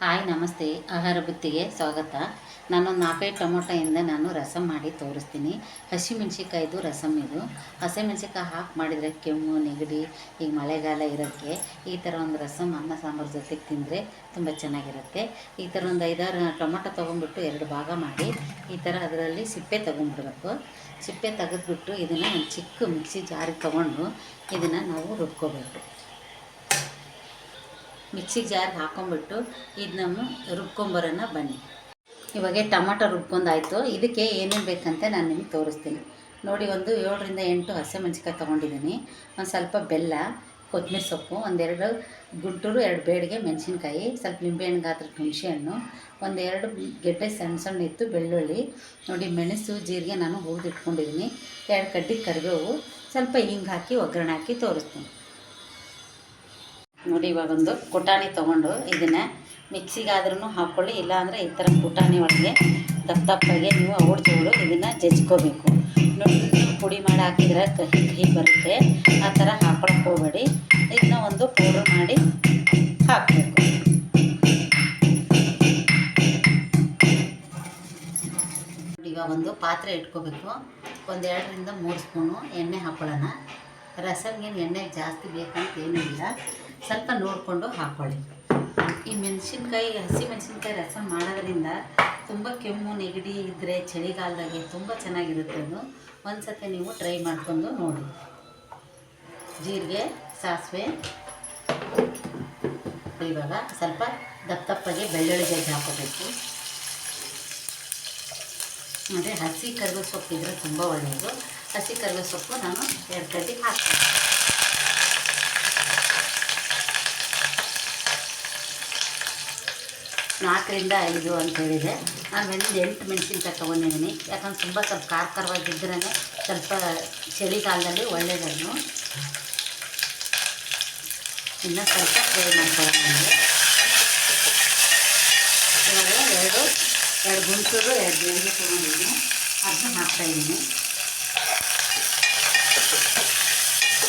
Hi, ನಮಸ್ತೆ. ಆಹಾರ ಬುತ್ತಿಗೆ ಸ್ವಾಗತ. ನಾನೊಂದು ನಾಲ್ಕೈದು ಟೊಮೊಟೊಯಿಂದ ನಾನು ರಸಂ ಮಾಡಿ ತೋರಿಸ್ತೀನಿ. ಹಸಿಮೆಣ್ಸಿಕಾಯ್ದು ರಸಮ್ ಇದು. ಹಸಿಮೆಣ್ಸಿಕಾಯಿ ಹಾಕಿ ಮಾಡಿದರೆ ಕೆಮ್ಮು, ನೆಗಡಿ, ಈಗ ಮಳೆಗಾಲ ಇರೋಕ್ಕೆ ಈ ಥರ ಒಂದು ರಸಮ್ ಅನ್ನ, ಸಾಂಬಾರು ಜೊತೆಗೆ ತಿಂದರೆ ತುಂಬ ಚೆನ್ನಾಗಿರುತ್ತೆ. ಈ ಥರ ಒಂದು ಐದಾರು ಟೊಮೊಟೊ ತೊಗೊಂಡ್ಬಿಟ್ಟು ಎರಡು ಭಾಗ ಮಾಡಿ ಈ ಥರ ಅದರಲ್ಲಿ ಸಿಪ್ಪೆ ತೊಗೊಂಡ್ಬಿಡ್ಬೇಕು. ಸಿಪ್ಪೆ ತೆಗೆದ್ಬಿಟ್ಟು ಇದನ್ನು ಒಂದು ಚಿಕ್ಕ ಮಿಕ್ಸಿ ಜಾರಿಗೆ ತೊಗೊಂಡು ಇದನ್ನು ನಾವು ರುಬ್ಕೋಬೇಕು. ಮಿಕ್ಸಿ ಜಾರ್ ಹಾಕೊಂಡ್ಬಿಟ್ಟು ಇದು ನಮ್ಮ ರುಬ್ಕೊಂಬರೋಣ ಬನ್ನಿ. ಇವಾಗ ಟೊಮಾಟೊ ರುಬ್ಕೊಂಡಾಯ್ತು. ಇದಕ್ಕೆ ಏನೇನು ಬೇಕಂತ ನಾನು ನಿಮಗೆ ತೋರಿಸ್ತೀನಿ. ನೋಡಿ, ಒಂದು ಏಳರಿಂದ ಎಂಟು ಹಸಿಮೆಣ್ಸಿಕಾಯಿ ತೊಗೊಂಡಿದ್ದೀನಿ. ಒಂದು ಸ್ವಲ್ಪ ಬೆಲ್ಲ ಕೊತ್ತಂಬರಿ ಸೊಪ್ಪು ಒಂದೆರಡು ಗುಂಟೂರು, ಎರಡು ಬೇಡಿಗೆ ಮೆಣಸಿನ್ಕಾಯಿ, ಸ್ವಲ್ಪ ನಿಂಬೆಹಣ್ಣು ಗಾತ್ರದ ಹುಣಸೆಹಣ್ಣು ಒಂದೆರಡು ಗೆಡ್ಡೆ ಸಣ್ಣ ಸಣ್ಣ ಇತ್ತು ಬೆಳ್ಳುಳ್ಳಿ. ನೋಡಿ, ಮೆಣಸು, ಜೀರಿಗೆ ನಾನು ಹೂದಿಟ್ಕೊಂಡಿದ್ದೀನಿ ಎರಡು ಕಡ್ಡಿ ಕರಿಬೇವು, ಸ್ವಲ್ಪ ಹಿಂಗೆ ಹಾಕಿ ಒಗ್ಗರಣೆ ಹಾಕಿ ತೋರಿಸ್ತೀನಿ. ನೋಡಿ, ಇವಾಗ ಒಂದು ಕುಟಾಣಿ ತೊಗೊಂಡು ಇದನ್ನು ಮಿಕ್ಸಿಗಾದ್ರೂ ಹಾಕ್ಕೊಳ್ಳಿ, ಇಲ್ಲಾಂದರೆ ಈ ಥರ ಕುಟಾಣಿ ಒಳಗೆ ದಪ್ಪ ನೀವು ಅವಳು ಜೋಳು ಇದನ್ನು ಜಜ್ಕೋಬೇಕು. ನೋಡಿ, ಪುಡಿ ಮಾಡಿ ಹಾಕಿದ್ರೆ ಕಹಿ ಕಹಿ ಬರುತ್ತೆ. ಆ ಥರ ಹಾಕೊಳಕ್ಕೆ ಹೋಗಬೇಡಿ. ಇದನ್ನ ಒಂದು ಪೌಡ್ರ್ ಮಾಡಿ ಹಾಕಬೇಕು. ಈಗ ಒಂದು ಪಾತ್ರೆ ಇಟ್ಕೋಬೇಕು. ಒಂದೆರಡರಿಂದ ಮೂರು ಸ್ಪೂನು ಎಣ್ಣೆ ಹಾಕ್ಕೊಳ್ಳೋಣ ರಸಮ್ಗೇನು ಎಣ್ಣೆ ಜಾಸ್ತಿ ಬೇಕಂತ ಏನೂ ಇಲ್ಲ ಸ್ವಲ್ಪ ನೋಡಿಕೊಂಡು ಹಾಕ್ಕೊಳ್ಳಿ ಈ ಮೆಣಸಿನ್ಕಾಯಿ, ಹಸಿ ಮೆಣಸಿನ್ಕಾಯಿ ರಸ ಮಾಡೋದ್ರಿಂದ ತುಂಬ ಕೆಮ್ಮು, ನೆಗಡಿ ಇದ್ದರೆ ಚಳಿಗಾಲದಾಗೆ ತುಂಬ ಚೆನ್ನಾಗಿರುತ್ತೆ ಅದು. ಒಂದು ಸತಿ ನೀವು ಟ್ರೈ ಮಾಡ್ಕೊಂಡು ನೋಡಿ. ಜೀರಿಗೆ, ಸಾಸಿವೆ ಇವಾಗ ಸ್ವಲ್ಪ ದಪ್ಪ ದಪ್ಪಗೆ ಬೆಳ್ಳುಳ್ಳಿ ಜಜ್ಜಿ ಹಾಕೋಬೇಕು ಮತ್ತು ಹಸಿ ಕರಿಬೇವು ಸೊಪ್ಪು ಇದ್ರೆ ತುಂಬ ಒಳ್ಳೆಯದು ಹಸಿ ಕರಿಬೇವು ಸೊಪ್ಪು ನಾನು ಎರಡು ಕಡ್ಡಿ ಹಾಕ್ತೀನಿ. ನಾಲ್ಕರಿಂದ ಐದು ಅಂತ ಹೇಳಿದೆ. ನಾನು ಒಂದು ಎಂಟು ಮೆಣಸಿನ್ಕಾಯಿ ತೊಗೊಂಡಿದ್ದೀನಿ. ಯಾಕಂದ್ರೆ ತುಂಬ ಸ್ವಲ್ಪ ಖಾರ ಖಾರವಾಗಿದ್ರೇ ಸ್ವಲ್ಪ ಚಳಿಗಾಲದಲ್ಲಿ ಒಳ್ಳೆಯದನ್ನು ಇನ್ನು ಸ್ವಲ್ಪ ಫ್ರೈ ಮಾಡ್ಕೊಳ್ಳೋಣ ಇವಾಗ ಎರಡು ಎರಡು ಗುಂಟೂರು ಎರಡು ಜೀರಿಗೆ ತೊಗೊಂಡಿದ್ದೀನಿ. ಅದನ್ನ ಹಾಕ್ತಾಯಿದ್ದೀನಿ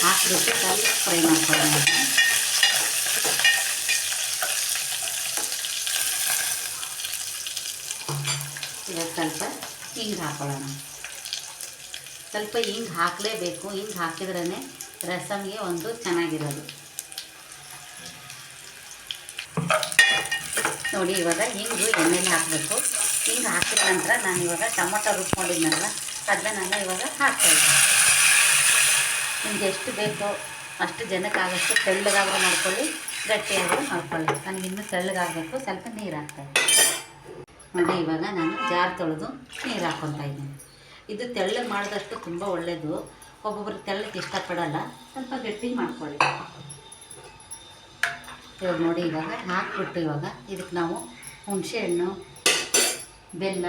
ಹಾಕಿಬಿಟ್ಟು ಸ್ವಲ್ಪ ಫ್ರೈ ಮಾಡ್ಕೊಳ್ಳೋಣ ಇವಾಗ ಸ್ವಲ್ಪ ಹಿಂಗೆ ಹಾಕೊಳ್ಳೋಣ. ಸ್ವಲ್ಪ ಹಿಂಗೆ ಹಾಕಲೇಬೇಕು. ಹಿಂಗೆ ಹಾಕಿದ್ರೇ ರಸಮ್ಗೆ ಒಂದು ಚೆನ್ನಾಗಿರೋದು. ನೋಡಿ, ಇವಾಗ ಹಿಂಗು ಎಣ್ಣೆಲಿ ಹಾಕಬೇಕು. ಹಿಂಗೆ ಹಾಕಿದ ನಂತರ ನಾನು ಇವಾಗ ಟೊಮೊಟೊ ರುಬ್ಕೊಂಡಿದ್ನಲ್ಲ ಅದನ್ನ ನಾನು ಇವಾಗ ಹಾಕ್ತಾಯಿದ್ದೀನಿ ನಿಮ್ಗೆ ಎಷ್ಟು ಬೇಕೋ ಅಷ್ಟು ಜನಕ್ಕಾಗಷ್ಟು ತೆಳ್ಳಗಾದ್ರೂ ಮಾಡ್ಕೊಳ್ಳಿ, ಗಟ್ಟಿಯಾದರೂ ಮಾಡ್ಕೊಳ್ಳಿ. ನನಗೆ ಇನ್ನೂ ತೆಳ್ಳಗಾಗಬೇಕು, ಸ್ವಲ್ಪ ನೀರು ಹಾಕ್ತಾಯಿದ್ದೀನಿ ನೋಡಿ, ಇವಾಗ ನಾನು ಜಾರ್ ತೊಳೆದು ನೀರು ಹಾಕ್ಕೊತಾ ಇದ್ದೀನಿ. ಇದು ತೆಳ್ಳಗೆ ಮಾಡಿದಷ್ಟು ತುಂಬ ಒಳ್ಳೆಯದು ಒಬ್ಬೊಬ್ರು ತೆಳ್ಳಕ್ಕೆ ಇಷ್ಟಪಡಲ್ಲ, ಸ್ವಲ್ಪ ಗಟ್ಟಿ ಮಾಡ್ಕೊಳ್ಳಿ. ಇವಾಗ ನೋಡಿ, ಇವಾಗ ಹಾಕ್ಬಿಟ್ಟು ಇವಾಗ ಇದಕ್ಕೆ ನಾವು ಹುಣಸೆಹಣ್ಣು ಬೆಲ್ಲ.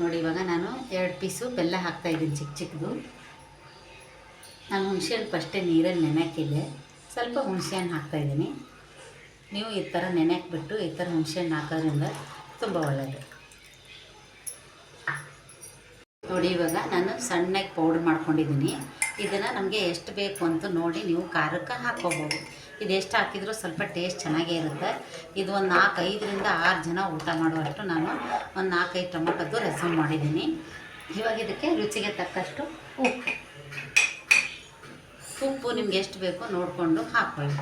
ನೋಡಿ, ಇವಾಗ ನಾನು ಎರಡು ಪೀಸು ಬೆಲ್ಲ ಹಾಕ್ತಾಯಿದ್ದೀನಿ ಚಿಕ್ಕ ಚಿಕ್ಕದು. ನಾನು ಹುಣಸೆಹಣ್ಣು ಫಸ್ಟೇ ನೀರಲ್ಲಿ ನೆನೆಕಿದೆ. ಸ್ವಲ್ಪ ಹುಣಸೆಹಣ್ಣು ಹಾಕ್ತಾಯಿದ್ದೀನಿ ನೀವು ಈ ಥರ ನೆನೆಕ್ಬಿಟ್ಟು ಈ ಥರ ಹುಣಸೆಹಣ್ಣು ಹಾಕೋದ್ರಿಂದ ತುಂಬ ಒಳ್ಳೆಯದು ನೋಡಿ, ಇವಾಗ ನಾನು ಸಣ್ಣಗೆ ಪೌಡ್ರ್ ಮಾಡ್ಕೊಂಡಿದ್ದೀನಿ. ಇದನ್ನು ನಮಗೆ ಎಷ್ಟು ಬೇಕು ಅಂತ ನೋಡಿ ನೀವು ಖಾರಕ್ಕೆ ಹಾಕ್ಕೋಬೋದು ಇದು ಎಷ್ಟು ಹಾಕಿದರೂ ಸ್ವಲ್ಪ ಟೇಸ್ಟ್ ಚೆನ್ನಾಗೇ ಇರುತ್ತೆ. ಇದು ಒಂದು ನಾಲ್ಕೈದರಿಂದ ಆರು ಜನ ಊಟ ಮಾಡುವಷ್ಟು ನಾನು ಒಂದು ನಾಲ್ಕೈದು ಟೊಮೊಟೊದ್ದು ರಸಮ್ ಮಾಡಿದ್ದೀನಿ. ಇವಾಗ ಇದಕ್ಕೆ ರುಚಿಗೆ ತಕ್ಕಷ್ಟು ಉಪ್ಪು. ಉಪ್ಪು ನಿಮ್ಗೆ ಎಷ್ಟು ಬೇಕೋ ನೋಡಿಕೊಂಡು ಹಾಕ್ಕೊಳ್ಳಿ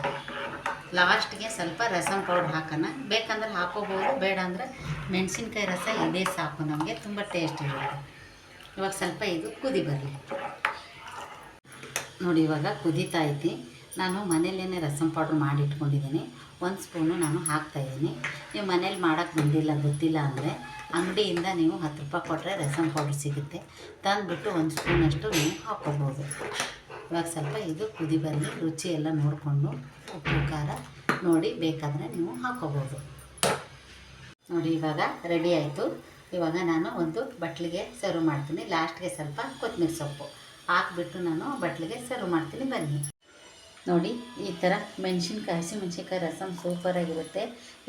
ಲಾಸ್ಟ್ಗೆ ಸ್ವಲ್ಪ ರಸಮ್ ಪೌಡ್ರ್ ಹಾಕೋಣ. ಬೇಕಂದ್ರೆ ಹಾಕೋಬೋದು ಬೇಡ ಅಂದರೆ ಮೆಣಸಿನ್ಕಾಯಿ ರಸ ಇದೇ ಸಾಕು ನಮಗೆ, ತುಂಬ ಟೇಸ್ಟ್ ಇರುತ್ತೆ. ಇವಾಗ ಸ್ವಲ್ಪ ಇದು ಕುದಿ ಬರಲಿ. ನೋಡಿ, ಇವಾಗ ಕುದೀತಾ ಐತಿ ನಾನು ಮನೇಲೇ ರಸಮ್ ಪೌಡ್ರ್ ಮಾಡಿ ಇಟ್ಕೊಂಡಿದ್ದೀನಿ ಒಂದು ಸ್ಪೂನು ನಾನು ಹಾಕ್ತಾಯಿದ್ದೀನಿ ನೀವು ಮನೇಲಿ ಮಾಡೋಕ್ಕೆ ಬಂದಿಲ್ಲ, ಗೊತ್ತಿಲ್ಲ ಅಂದರೆ ಅಂಗಡಿಯಿಂದ ನೀವು ಹತ್ತು ರೂಪಾಯಿ ಕೊಟ್ಟರೆ ರಸಮ್ ಪೌಡ್ರ್ ಸಿಗುತ್ತೆ. ತಂದುಬಿಟ್ಟು ಒಂದು ಸ್ಪೂನಷ್ಟು ನೀವು ಹಾಕ್ಕೋಬೋದು. ಇವಾಗ ಸ್ವಲ್ಪ ಇದು ಕುದಿ ಬರಲಿ ರುಚಿ ಎಲ್ಲ ನೋಡಿಕೊಂಡು ಉಪ್ಪು, ಖಾರ ನೋಡಿ ಬೇಕಾದರೆ ನೀವು ಹಾಕ್ಕೋಬೋದು. ನೋಡಿ, ಇವಾಗ ರೆಡಿ ಆಯಿತು. ಇವಾಗ ನಾನು ಒಂದು ಬಟ್ಲಿಗೆ ಸರ್ವ್ ಮಾಡ್ತೀನಿ. ಲಾಸ್ಟ್ಗೆ ಸ್ವಲ್ಪ ಕೊತ್ತಂಬರಿ ಸೊಪ್ಪು. ಹಾಕ್ಬಿಟ್ಟು ನಾನು ಬಟ್ಲಿಗೆ ಸರ್ವ್ ಮಾಡ್ತೀನಿ, ಬನ್ನಿ. ನೋಡಿ, ಈ ಥರ ಮೆಣಸಿನ್ಕಾಯಿ, ಹಸಿಮೆಣ್ಸಿನ್ಕಾಯಿ ರಸಮ್ ಸೂಪರಾಗಿರುತ್ತೆ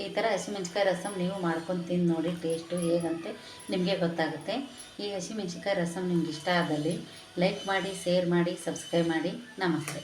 ಈ ಥರ ಹಸಿಮೆಣ್ಸಿನ್ಕಾಯಿ ರಸಮ್ ನೀವು ಮಾಡ್ಕೊಂಡು ತಿಂದು ನೋಡಿ ಟೇಸ್ಟು ಹೇಗಂತೆ ನಿಮಗೆ ಗೊತ್ತಾಗುತ್ತೆ. ಈ ಹಸಿಮೆಣ್ಸಿನ್ಕಾಯಿ ರಸಮ್ ನಿಮ್ಗೆ ಇಷ್ಟ ಆದಲ್ಲಿ ಲೈಕ್ ಮಾಡಿ ಶೇರ್ ಮಾಡಿ ಸಬ್ಸ್ಕ್ರೈಬ್ ಮಾಡಿ. ನಮಸ್ತೆ.